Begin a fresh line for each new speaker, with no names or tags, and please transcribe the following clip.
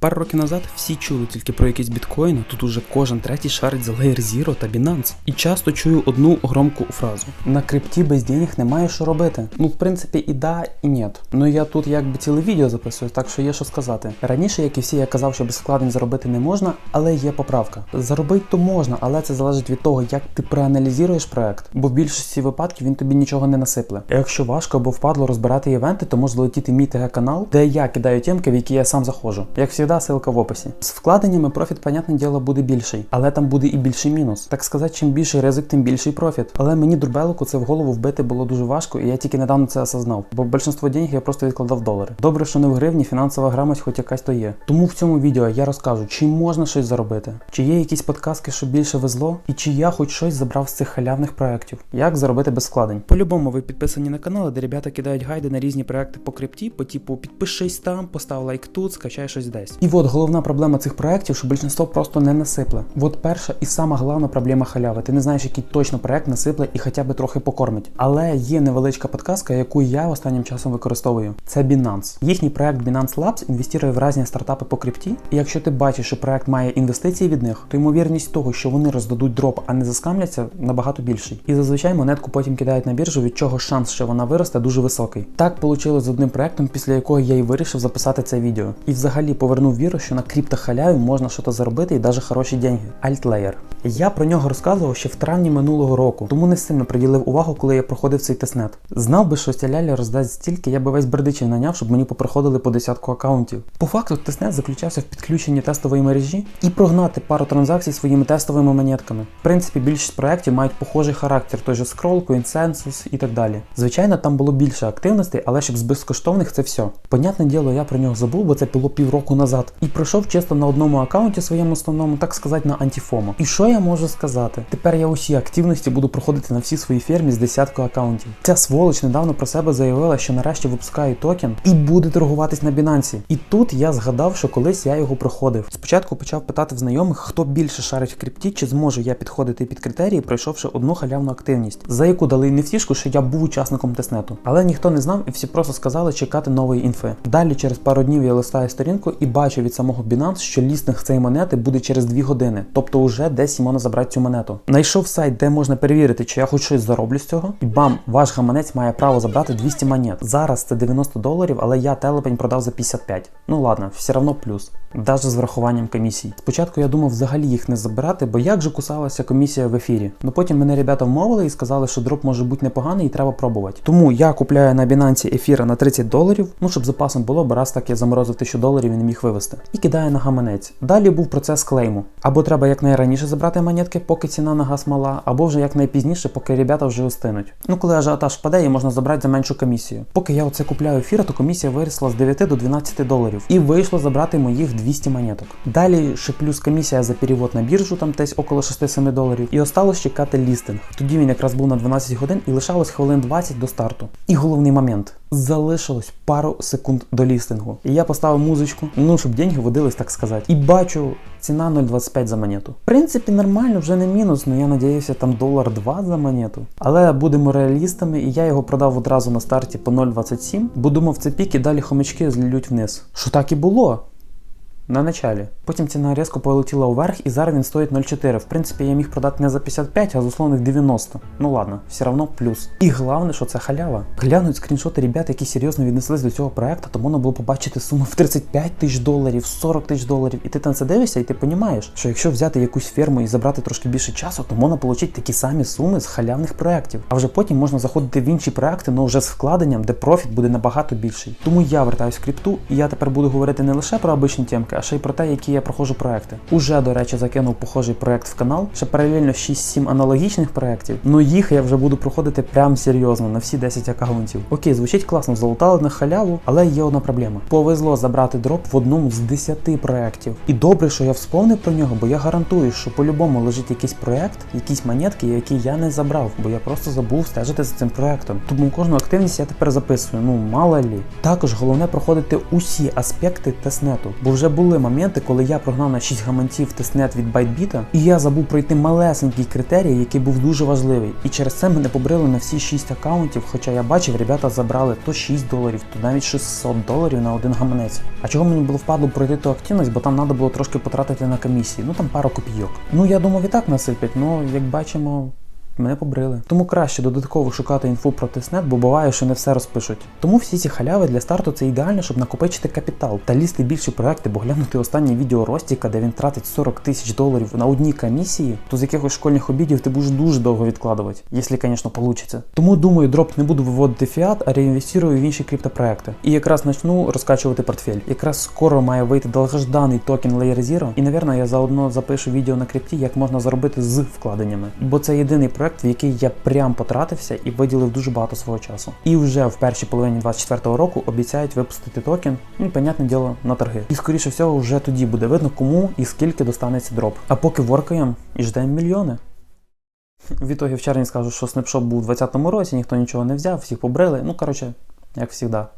Пару років назад всі чули тільки про якісь біткоїни, тут уже кожен третій шарить за Layer Zero та Binance. І часто чую одну громку фразу: на крипті без денег немає що робити. Ну, в принципі, і да, і ні. Ну я тут якби ціле відео записую, так що є що сказати. Раніше, як і всі, я казав, що без вкладень заробити не можна, але є поправка. Заробити то можна, але це залежить від того, як ти проаналізуєш проект, бо в більшості випадків він тобі нічого не насипле. А якщо важко або впадло розбирати івенти, то може залетіти мій ТГ канал, де я кидаю темки, в які я сам заходжу. Як завжди, ссылка в описі. З вкладеннями профіт, понятне діло, буде більший, але там буде і більший мінус. Так сказати, чим більший ризик, тим більший профіт. Але мені дурбелику це в голову вбити було дуже важко, і я тільки недавно це осознав. Бо більшинство денег я просто відкладав долари. Добре, що не в гривні, фінансова грамоть хоч якась то є. Тому в цьому відео я розкажу, чи можна щось заробити, чи є якісь подказки, що більше везло, і чи я хоч щось забрав з цих халявних проєктів. Як заробити без вкладень? По-любому ви підписані на канал, де ребята кидають гайди на різні проекти по крипті, по типу підпишись там, постав лайк тут, скачай щось десь. І от головна проблема цих проєктів, що більшинство просто не насипле. От перша і сама головна проблема халяви. Ти не знаєш, який точно проект насипле і хоча б трохи покормить. Але є невеличка подказка, яку я останнім часом використовую. Це Binance. Їхній проект Binance Labs інвестує в різні стартапи по крипті. І якщо ти бачиш, що проект має інвестиції від них, то ймовірність того, що вони роздадуть дроп, а не заскамляться, набагато більший. І зазвичай монетку потім кидають на біржу, від чого шанс, що вона виросте, дуже високий. Так вийшло з одним проектом, після якого я і вирішив записати це відео. І взагалі повернув віру, що на криптохаляві можна щось заробити і навіть хороші деньги. Altlayer. Я про нього розказував ще в травні минулого року, тому не сильно приділив увагу, коли я проходив цей тестнет. Знав би, що ця ляля роздасть стільки, я би весь бердичів наняв, щоб мені поприходили по десятку акаунтів. По факту, тестнет заключався в підключенні тестової мережі і прогнати пару транзакцій своїми тестовими монетками. В принципі, більшість проєктів мають похожий характер, той же Scroll, Coinsensus і так далі. Звичайно, там було більше активностей, але щоб з безкоштовних це все. Понятне діло, я про нього забув, бо це було півроку назад. І пройшов чисто на одному аккаунті своєму основному, так сказати, на антифомо. І що я можу сказати? Тепер я усі активності буду проходити на всій своїй фермі з десятку аккаунтів. Ця сволоч недавно про себе заявила, що нарешті випускає токен і буде торгуватись на Binance. І тут я згадав, що колись я його проходив. Спочатку почав питати в знайомих, хто більше шарить в крипті, чи зможу я підходити під критерії, пройшовши одну халявну активність, за яку дали нефтішку, що я був учасником тестнету. Але ніхто не знав і всі просто сказали чекати нової інфи. Далі через пару днів я листаю сторінку і бачу від самого Binance, що лістинг цієї монети буде через 2 години, тобто вже десь можна забрати цю монету. Найшов сайт, де можна перевірити, чи я хоч щось зароблю з цього. І бам, ваш гаманець має право забрати 200 монет. Зараз це 90 доларів, але я телепень продав за 55. Ну ладно, все одно плюс. Навіть з врахуванням комісій. Спочатку я думав взагалі їх не забирати, бо як же кусалася комісія в ефірі. Ну потім мене ребята вмовили і сказали, що дроп може бути непоганий і треба пробувати. Тому я купляю на Binance ефіра на 30 доларів, ну щоб запасом було, бо раз так я заморозив 1000 доларів і не міг вивести. І кидаю на гаманець. Далі був процес клейму. Або треба якнайраніше забрати монетки, поки ціна на газ мала, або вже якнайпізніше, поки ребята вже остинуть. Ну коли ажіотаж впаде, і можна забрати за меншу комісію. Поки я оце купляю ефіра, то комісія виросла з 9 до 12 доларів. І вийшло забрати моїх 200 монеток. Далі ще плюс комісія за перевод на біржу, там десь около 6-7 доларів. І осталось чекати лістинг. Тоді він якраз був на 12 годин і лишалось хвилин 20 до старту. І головний момент. Залишилось пару секунд до лістингу. І я поставив музичку, ну щоб деньги водились, так сказати. І бачу, ціна 0,25 за монету. В принципі, нормально, вже не мінус, але я надіюся, там долар 2 за монету. Але будемо реалістами, і я його продав одразу на старті по 0,27, бо думав, це пік і далі хомячки злють вниз. Що так і було? На началі. Потім ціна різко полетіла вверх і зараз він стоїть 0,4. В принципі, я міг продати не за 55, а з условних 90. Ну ладно, все одно плюс. І головне, що це халява. Глянуть скріншоти ребят, які серйозно віднеслись до цього проекту, то можна було побачити суму в 35 тисяч доларів, 40 тисяч доларів. І ти на це дивишся, і ти розумієш, що якщо взяти якусь ферму і забрати трошки більше часу, то можна отримати такі самі суми з халявних проєктів. А вже потім можна заходити в інші проекти, але вже з вкладенням, де профіт буде набагато більший. Тому я вертаюсь в крипту, і я тепер буду говорити не лише про обичні темки, а ще й про те, які я проходжу проекти. Уже, до речі, закинув похожий проект в канал. Ще паралельно 6-7 аналогічних проєктів. Ну їх я вже буду проходити прям серйозно на всі 10 аккаунтів. Окей, звучить класно, залутали на халяву, але є одна проблема. Повезло забрати дроп в одному з 10 проєктів. І добре, що я вспомнив про нього, бо я гарантую, що по-любому лежить якийсь проєкт, якісь монетки, які я не забрав, бо я просто забув стежити за цим проєктом. Тому кожну активність я тепер записую. Ну мало лі. Також головне проходити усі аспекти тестнету, бо вже були були моменти, коли я прогнав на 6 гаманців тестнет від ByteBit, і я забув пройти малесенький критерій, який був дуже важливий. І через це мене побрили на всі 6 аккаунтів, хоча я бачив, ребята забрали то 6 доларів, то навіть 600 доларів на один гаманець. А чого мені було впадло пройти ту активність, бо там треба було трошки потратити на комісії, ну там пару копійок. Ну я думав і так насипять, ну як бачимо. Мене побрили. Тому краще додатково шукати інфу про тиснет, бо буває, що не все розпишуть. Тому всі ці халяви для старту це ідеально, щоб накопичити капітал та лізти більші проекти, бо глянути останнє відео Ростіка, де він тратить 40 тисяч доларів на одній комісії, то з якихось школьних обідів ти будеш дуже довго відкладувати, якщо, звісно, вийде. Тому думаю, дроп не буду виводити фіат, а реінвестирую в інші криптопроекти. І якраз почну розкачувати портфель. Якраз скоро має вийти довгожданий токен Layer Zero, і, напевно, я заодно запишу відео на крипті, як можна заробити з вкладеннями. Бо це єдиний проект, в який я прям потратився і виділив дуже багато свого часу. І вже в першій половині 24-го року обіцяють випустити токен, ну понятне діло, на торги. І скоріше всього, вже тоді буде видно, кому і скільки достанеться дроп. А поки воркаємо і ждемо мільйони. В ітогі в червні скажу, що снапшот був у 2020 році, ніхто нічого не взяв, всіх побрили. Ну, коротше, як завжди.